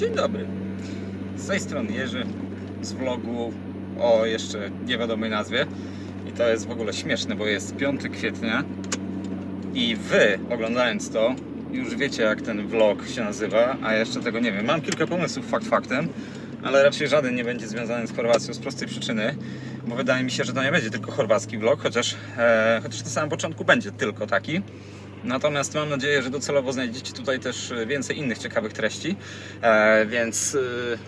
Dzień dobry. Z tej strony Jerzy z vlogu o jeszcze niewiadomej nazwie. I to jest w ogóle śmieszne, bo jest 5 kwietnia i wy oglądając to już wiecie jak ten vlog się nazywa, a jeszcze tego nie wiem. Mam kilka pomysłów fakt faktem, ale raczej żaden nie będzie związany z Chorwacją z prostej przyczyny, bo wydaje mi się, że to nie będzie tylko chorwacki vlog, chociaż, e, chociaż na samym początku będzie tylko taki. Natomiast mam nadzieję, że docelowo znajdziecie tutaj też więcej innych ciekawych treści, e, więc, e,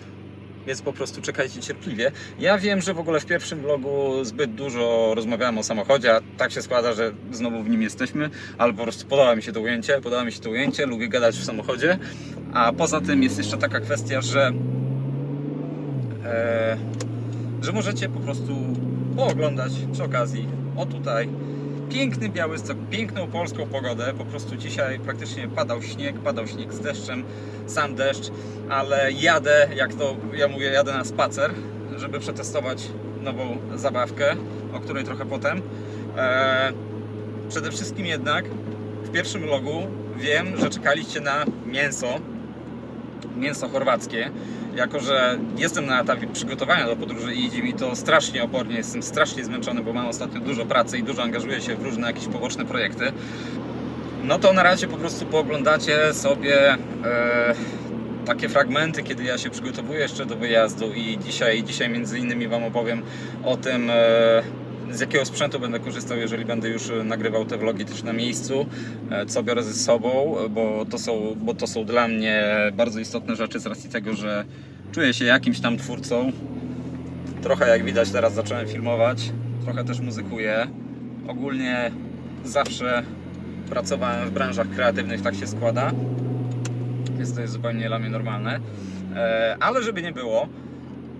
więc po prostu czekajcie cierpliwie. Ja wiem, że w ogóle w pierwszym vlogu zbyt dużo rozmawiałem o samochodzie, a tak się składa, że znowu w nim jesteśmy, ale po prostu podoba mi się to ujęcie, podoba mi się to ujęcie, lubię gadać w samochodzie, a poza tym jest jeszcze taka kwestia, że e, że możecie po prostu pooglądać przy okazji. O tutaj piękny Białystok, piękną polską pogodę. Po prostu dzisiaj praktycznie padał śnieg, padał śnieg z deszczem, sam deszcz, ale jadę, jak to ja mówię, jadę na spacer, żeby przetestować nową zabawkę, o której trochę potem. Eee, przede wszystkim jednak w pierwszym logu wiem, że czekaliście na mięso, mięso chorwackie. Jako, że jestem na etapie przygotowania do podróży i idzie mi to strasznie opornie, jestem strasznie zmęczony, bo mam ostatnio dużo pracy i dużo angażuję się w różne jakieś poboczne projekty. No to na razie po prostu pooglądacie sobie e, takie fragmenty, kiedy ja się przygotowuję jeszcze do wyjazdu i dzisiaj, dzisiaj między innymi Wam opowiem o tym, e, z jakiego sprzętu będę korzystał, jeżeli będę już nagrywał te vlogi też na miejscu, e, co biorę ze sobą, bo to są, bo to są dla mnie bardzo istotne rzeczy z racji tego, że czuję się jakimś tam twórcą. Trochę jak widać teraz zacząłem filmować, trochę też muzykuję. Ogólnie zawsze pracowałem w branżach kreatywnych, tak się składa. Jest to jest zupełnie dla mnie normalne. E, Ale żeby nie było,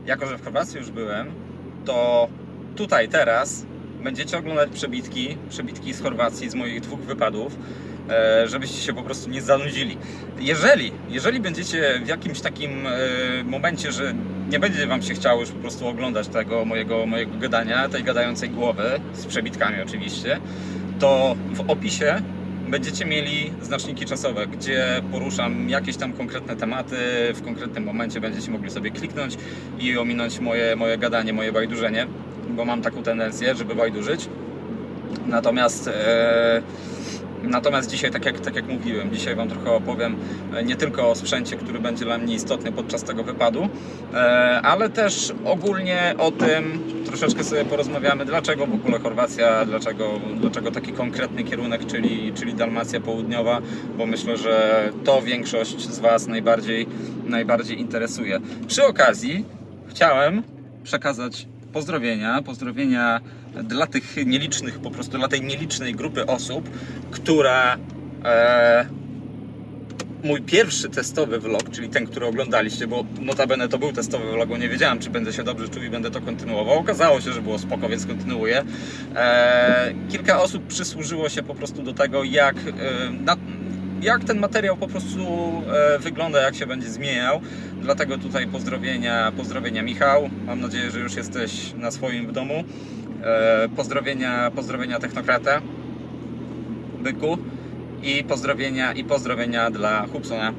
jako że w Chorwacji już byłem, to tutaj teraz będziecie oglądać przebitki, przebitki z Chorwacji, z moich dwóch wypadów, e, żebyście się po prostu nie zanudzili. Jeżeli, jeżeli będziecie w jakimś takim e, momencie, że nie będzie Wam się chciało już po prostu oglądać tego mojego, mojego gadania, tej gadającej głowy, z przebitkami oczywiście, to w opisie będziecie mieli znaczniki czasowe, gdzie poruszam jakieś tam konkretne tematy, w konkretnym momencie będziecie mogli sobie kliknąć i ominąć moje, moje gadanie, moje bajdurzenie, bo mam taką tendencję, żeby bajdurzyć. Natomiast e, Natomiast dzisiaj, tak jak, tak jak mówiłem, dzisiaj Wam trochę opowiem e, nie tylko o sprzęcie, który będzie dla mnie istotny podczas tego wypadu, e, ale też ogólnie o tym troszeczkę sobie porozmawiamy, dlaczego w ogóle Chorwacja, dlaczego, dlaczego taki konkretny kierunek, czyli, czyli Dalmacja Południowa, bo myślę, że to większość z Was najbardziej, najbardziej interesuje. Przy okazji chciałem przekazać pozdrowienia, pozdrowienia dla tych nielicznych, po prostu dla tej nielicznej grupy osób, która e, mój pierwszy testowy vlog, czyli ten, który oglądaliście, bo notabene to był testowy vlog, bo nie wiedziałem, czy będę się dobrze czuł i będę to kontynuował. Okazało się, że było spoko, więc kontynuuję. E, kilka osób przysłużyło się po prostu do tego, jak, e, na, jak ten materiał po prostu e, wygląda, jak się będzie zmieniał. Dlatego tutaj pozdrowienia, pozdrowienia Michał. Mam nadzieję, że już jesteś na swoim w domu. E, pozdrowienia, pozdrowienia Technokrata, Byku i pozdrowienia i pozdrowienia dla Hubsona.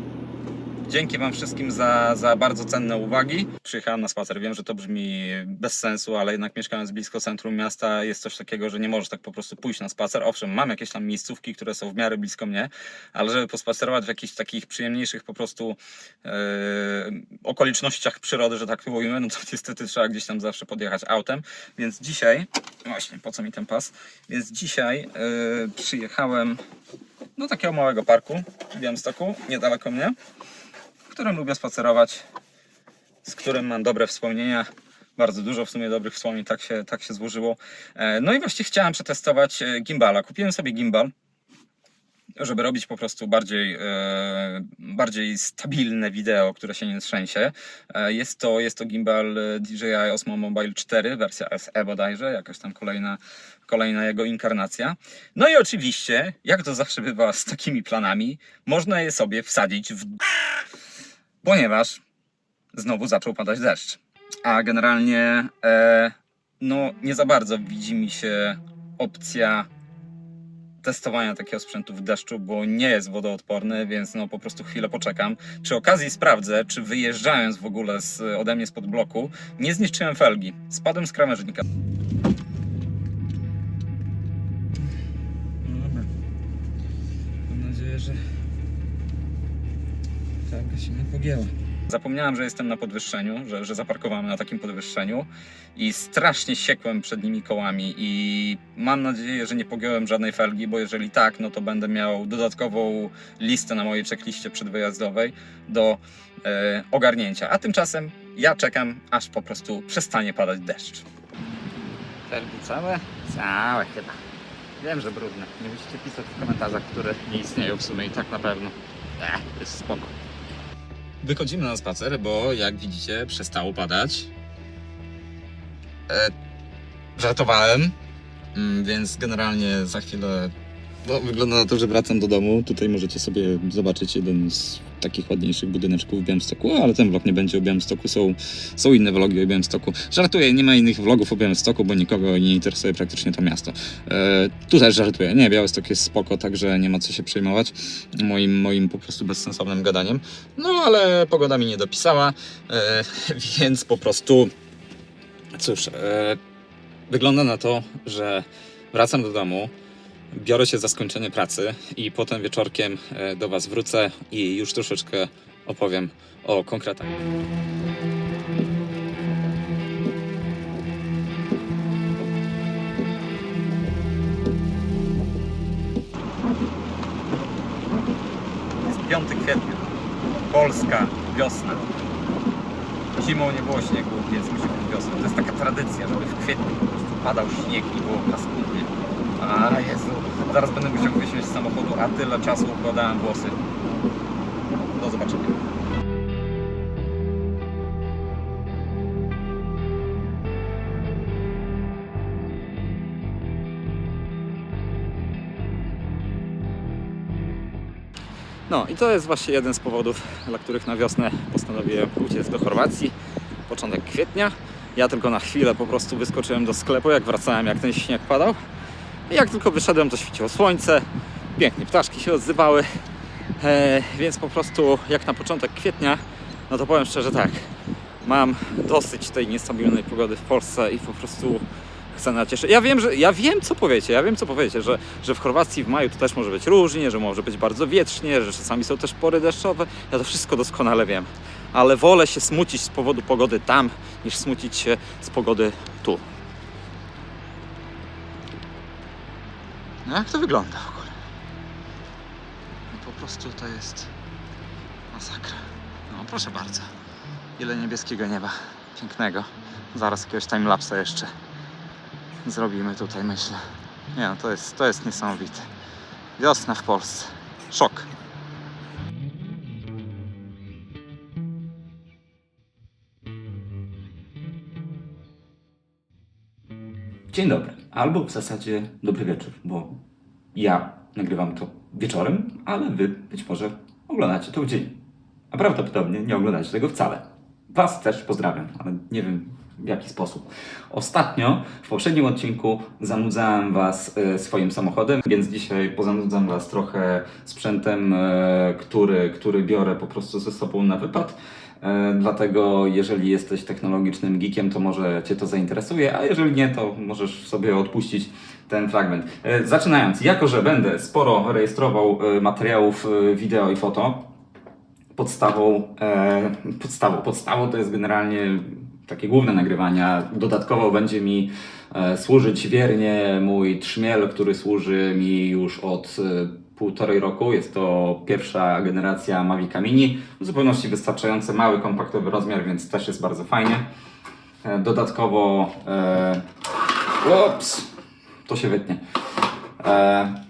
Dzięki Wam wszystkim za, za bardzo cenne uwagi. Przyjechałem na spacer. Wiem, że to brzmi bez sensu, ale jednak mieszkając blisko centrum miasta jest coś takiego, że nie możesz tak po prostu pójść na spacer. Owszem, mam jakieś tam miejscówki, które są w miarę blisko mnie, ale żeby pospacerować w jakichś takich przyjemniejszych po prostu e, okolicznościach przyrody, że tak mówimy, no to niestety trzeba gdzieś tam zawsze podjechać autem. Więc dzisiaj, właśnie po co mi ten pas? Więc dzisiaj e, przyjechałem do takiego małego parku w Białymstoku, niedaleko mnie którym lubię spacerować, z którym mam dobre wspomnienia. Bardzo dużo w sumie dobrych wspomnień, tak się, tak się złożyło. E, No i właśnie chciałem przetestować e, gimbala. Kupiłem sobie gimbal, żeby robić po prostu bardziej, e, bardziej stabilne wideo, które się nie trzęsie. Jest to, jest to gimbal DJI Osmo Mobile 4, wersja SE bodajże, jakaś tam kolejna, kolejna jego inkarnacja. No i oczywiście, jak to zawsze bywa z takimi planami, można je sobie wsadzić w ponieważ znowu zaczął padać deszcz. A generalnie e, no nie za bardzo widzi mi się opcja testowania takiego sprzętu w deszczu, bo nie jest wodoodporny, więc no po prostu chwilę poczekam. Przy okazji sprawdzę, czy wyjeżdżając w ogóle z, ode mnie spod bloku, nie zniszczyłem felgi. Spadłem z krawężnika. Mam nadzieję, że się nie pogięła. Zapomniałem, że jestem na podwyższeniu, że, że zaparkowałem na takim podwyższeniu i strasznie siekłem przed nimi kołami i mam nadzieję, że nie pogiąłem żadnej felgi, bo jeżeli tak, no to będę miał dodatkową listę na mojej checkliście przedwyjazdowej do e, ogarnięcia. A tymczasem ja czekam, aż po prostu przestanie padać deszcz. Felgi całe? Całe chyba. Wiem, że brudne. Nie musicie pisać w komentarzach, które nie istnieją w sumie i tak na pewno. Ech, jest spoko. Wychodzimy na spacer, bo jak widzicie przestało padać. E, żartowałem, mm, więc generalnie za chwilę no, wygląda na to, że wracam do domu. Tutaj możecie sobie zobaczyć jeden z takich ładniejszych budyneczków w Białymstoku, ale ten vlog nie będzie o Białymstoku, są, są inne vlogi o Białymstoku. Żartuję, nie ma innych vlogów o Białymstoku, bo nikogo nie interesuje praktycznie to miasto. E, tu też żartuję, nie, Białystok jest spoko, także nie ma co się przejmować moim, moim po prostu bezsensownym gadaniem. No ale pogoda mi nie dopisała, e, więc po prostu cóż, e, wygląda na to, że wracam do domu, biorę się za skończenie pracy i potem wieczorkiem e, do Was wrócę i już troszeczkę opowiem o konkretach. Jest 5 kwietnia. Polska wiosna. Zimą nie było śniegu, więc musi być wiosna. To jest taka tradycja, żeby w kwietniu po prostu padał śnieg i było paskudnie. A Jezu, zaraz będę musiał wysiąść z samochodu, a tyle czasu układałem włosy. Do zobaczenia. No i to jest właśnie jeden z powodów, dla których na wiosnę postanowiłem uciec do Chorwacji. Początek kwietnia. Ja tylko na chwilę po prostu wyskoczyłem do sklepu, jak wracałem, jak ten śnieg padał. I jak tylko wyszedłem, to świeciło słońce, pięknie ptaszki się odzywały. E, więc po prostu jak na początek kwietnia, no to powiem szczerze tak, mam dosyć tej niestabilnej pogody w Polsce i po prostu chcę nacieszyć. Ja wiem, że ja wiem co powiecie, ja wiem co powiecie, że, że w Chorwacji w maju to też może być różnie, że może być bardzo wietrznie, że czasami są też pory deszczowe. Ja to wszystko doskonale wiem. Ale wolę się smucić z powodu pogody tam, niż smucić się z pogody tu. No jak to wygląda w ogóle? No po prostu to jest masakra. No proszę bardzo. Ile niebieskiego nieba. Pięknego. Zaraz jakiegoś timelapsa jeszcze zrobimy tutaj, myślę. Nie no, to jest, to jest niesamowite. Wiosna w Polsce. Szok. Dzień dobry, albo w zasadzie dobry wieczór, bo ja nagrywam to wieczorem, ale wy być może oglądacie to w dzień. A prawdopodobnie nie oglądacie tego wcale. Was też pozdrawiam, ale nie wiem w jaki sposób. Ostatnio, w poprzednim odcinku, zanudzałem Was e, swoim samochodem, więc dzisiaj pozanudzam Was trochę sprzętem, e, który, który biorę po prostu ze sobą na wypad. E, Dlatego, jeżeli jesteś technologicznym geekiem, to może Cię to zainteresuje, a jeżeli nie, to możesz sobie odpuścić ten fragment. Zaczynając, jako że będę sporo rejestrował materiałów wideo i foto, podstawą, podstawą, podstawą to jest generalnie takie główne nagrywania. Dodatkowo będzie mi e, służyć wiernie mój trzmiel, który służy mi już od e, półtorej roku. Jest to pierwsza generacja Mavica Mini. W zupełności wystarczający, mały, kompaktowy rozmiar, więc też jest bardzo fajnie. E, dodatkowo e, ups, to się wytnie.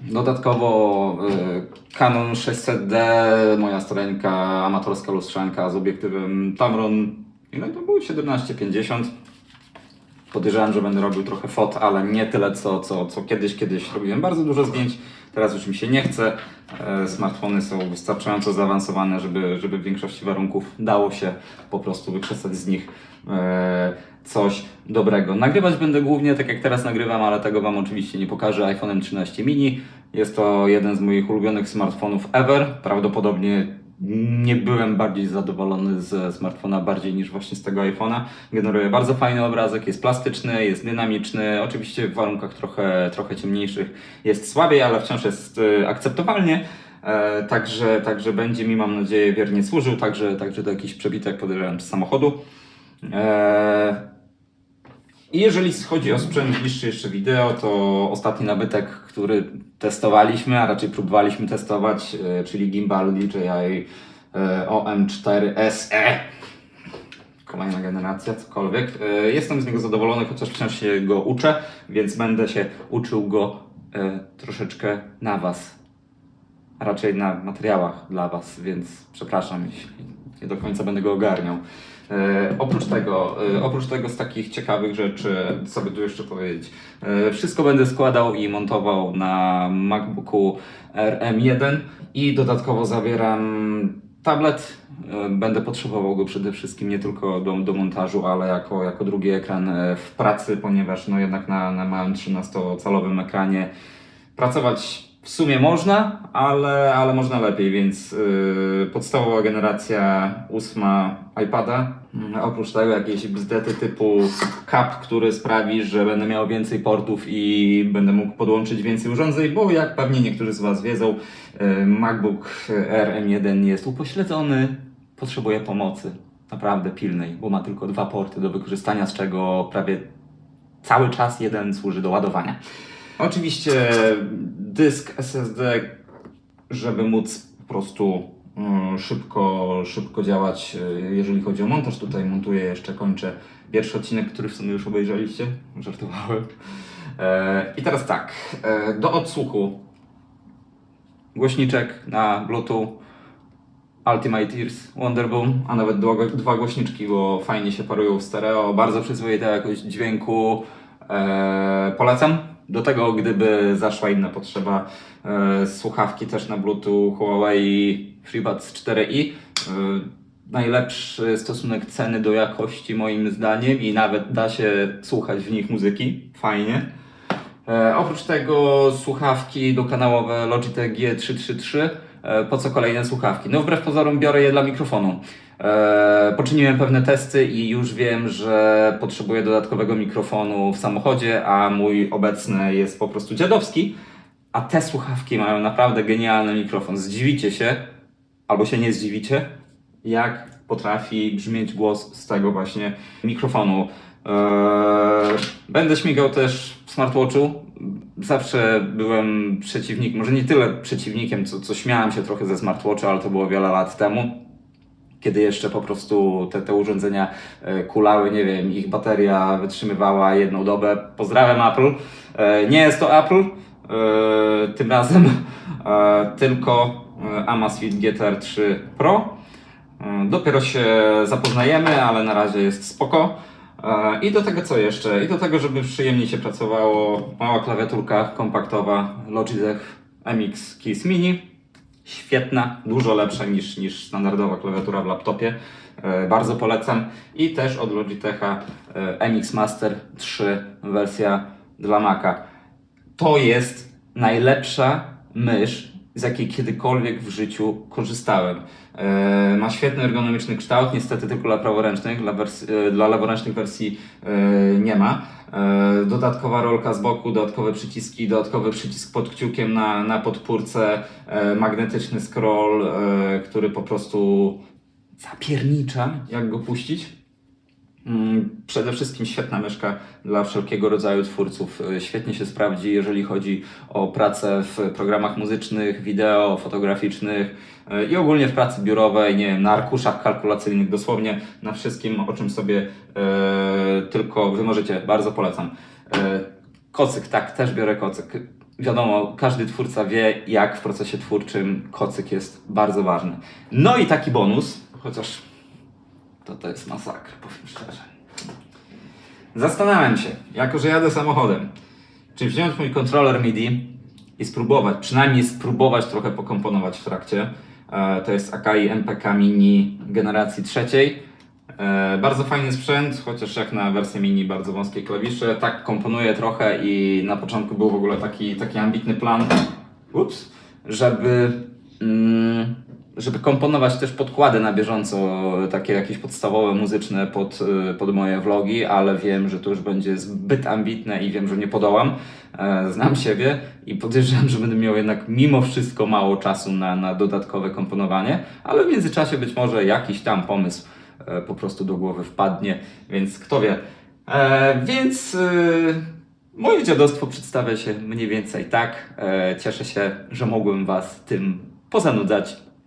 Dodatkowo Canon 600D, moja stareńka amatorska lustrzanka z obiektywem Tamron, ile to było? 1750. Podejrzewam, że będę robił trochę fot, ale nie tyle co, co, co kiedyś. Kiedyś robiłem bardzo dużo zdjęć. Teraz już mi się nie chce. E, Smartfony są wystarczająco zaawansowane, żeby, żeby w większości warunków dało się po prostu wykrzesać z nich e, coś dobrego. Nagrywać będę głównie tak jak teraz nagrywam, ale tego Wam oczywiście nie pokażę iPhone'em 13 mini. Jest to jeden z moich ulubionych smartfonów ever. Prawdopodobnie nie byłem bardziej zadowolony ze smartfona bardziej niż właśnie z tego iPhone'a. Generuje bardzo fajny obrazek, jest plastyczny, jest dynamiczny. Oczywiście w warunkach trochę, trochę ciemniejszych jest słabiej, ale wciąż jest e, akceptowalnie. E, także, także będzie mi, mam nadzieję, wiernie służył. Także, także do jakichś przebitek podejrzewam z samochodu. E, i jeżeli chodzi o sprzęt bliższy jeszcze wideo, to ostatni nabytek, który testowaliśmy, a raczej próbowaliśmy testować, e, czyli gimbal DJI e, OM4 SE. Kolejna generacja, cokolwiek. E, Jestem z niego zadowolony, chociaż wciąż się go uczę, więc będę się uczył go e, troszeczkę na Was. A raczej na materiałach dla Was, więc przepraszam, jeśli nie do końca będę go ogarniał. E, oprócz tego, e, oprócz tego z takich ciekawych rzeczy, co by tu jeszcze powiedzieć, e, wszystko będę składał i montował na MacBooku RM1 i dodatkowo zawieram tablet. E, Będę potrzebował go przede wszystkim nie tylko do, do montażu, ale jako, jako drugi ekran e, w pracy, ponieważ no jednak na, na małym 13-calowym ekranie pracować w sumie można, ale, ale można lepiej, więc yy, podstawowa generacja ósma iPada. Mm, Oprócz tego jakieś bzdety typu cap, który sprawi, że będę miał więcej portów i będę mógł podłączyć więcej urządzeń, bo jak pewnie niektórzy z Was wiedzą, yy, MacBook Air M1 jest upośledzony, potrzebuje pomocy. Naprawdę pilnej, bo ma tylko dwa porty do wykorzystania, z czego prawie cały czas jeden służy do ładowania. Oczywiście dysk SSD, żeby móc po prostu mm, szybko, szybko działać, e, jeżeli chodzi o montaż. Tutaj montuję jeszcze, kończę pierwszy odcinek, który w sumie już obejrzeliście. Żartowałem. E, I teraz tak, e, do odsłuchu głośniczek na Bluetooth Ultimate Ears Wonderboom, a nawet dwa, głośniczki, bo fajnie się parują w stereo. Bardzo przyzwoita jakość dźwięku. Polecam. Do tego, gdyby zaszła inna potrzeba, e, słuchawki też na Bluetooth Huawei FreeBuds 4i. E, najlepszy stosunek ceny do jakości moim zdaniem i nawet da się słuchać w nich muzyki. Fajnie. E, oprócz tego słuchawki dokanałowe Logitech G333. E, po co kolejne słuchawki? No wbrew pozorom biorę je dla mikrofonu. E, poczyniłem pewne testy i już wiem, że potrzebuję dodatkowego mikrofonu w samochodzie, a mój obecny jest po prostu dziadowski. A te słuchawki mają naprawdę genialny mikrofon. Zdziwicie się, albo się nie zdziwicie, jak potrafi brzmieć głos z tego właśnie mikrofonu. Eee, Będę śmigał też w smartwatchu. Zawsze byłem przeciwnikiem, może nie tyle przeciwnikiem, co, co śmiałem się trochę ze smartwatcha, ale to było wiele lat temu kiedy jeszcze po prostu te, te urządzenia e, kulały, nie wiem, ich bateria wytrzymywała jedną dobę. Pozdrawiam Apple. E, Nie jest to Apple e, tym razem, tylko Amazfit GTR 3 Pro. Dopiero się zapoznajemy, ale na razie jest spoko. I do tego co jeszcze? I do tego, żeby przyjemnie się pracowało, mała klawiaturka kompaktowa Logitech MX Keys Mini. Świetna, dużo lepsza niż, niż standardowa klawiatura w laptopie. E, bardzo polecam. I też od Logitecha e, MX Master 3 wersja dla Maca. To jest najlepsza mysz, z jakiej kiedykolwiek w życiu korzystałem. E, ma świetny ergonomiczny kształt, niestety tylko dla praworęcznych, dla, e, dla leworęcznych wersji e, nie ma. Dodatkowa rolka z boku, dodatkowe przyciski, dodatkowy przycisk pod kciukiem na, na podpórce, magnetyczny scroll, który po prostu zapiernicza, jak go puścić. Mm, Przede wszystkim świetna myszka dla wszelkiego rodzaju twórców. Y, Świetnie się sprawdzi, jeżeli chodzi o pracę w programach muzycznych, wideo, fotograficznych y, i ogólnie w pracy biurowej, nie wiem, na arkuszach kalkulacyjnych, dosłownie na wszystkim, o czym sobie e, tylko wymarzycie. Bardzo polecam. E, kocyk, tak, też biorę kocyk. Wiadomo, każdy twórca wie, jak w procesie twórczym kocyk jest bardzo ważny. No i taki bonus, chociaż to to jest masakra, powiem szczerze. Zastanawiam się, jako że jadę samochodem, czy wziąć mój kontroler MIDI i spróbować, przynajmniej spróbować trochę pokomponować w trakcie. E, To jest Akai MPK Mini generacji trzeciej. E, Bardzo fajny sprzęt, chociaż jak na wersję mini bardzo wąskie klawisze. Tak komponuję trochę i na początku był w ogóle taki, taki ambitny plan, ups, żeby, mm, żeby komponować też podkłady na bieżąco, takie jakieś podstawowe muzyczne pod, y, pod moje vlogi, ale wiem, że to już będzie zbyt ambitne i wiem, że nie podołam. E, Znam siebie i podejrzewam, że będę miał jednak mimo wszystko mało czasu na, na dodatkowe komponowanie, ale w międzyczasie być może jakiś tam pomysł e, po prostu do głowy wpadnie, więc kto wie. E, więc e, moje dziadostwo przedstawia się mniej więcej tak. E, cieszę się, że mogłem Was tym pozanudzać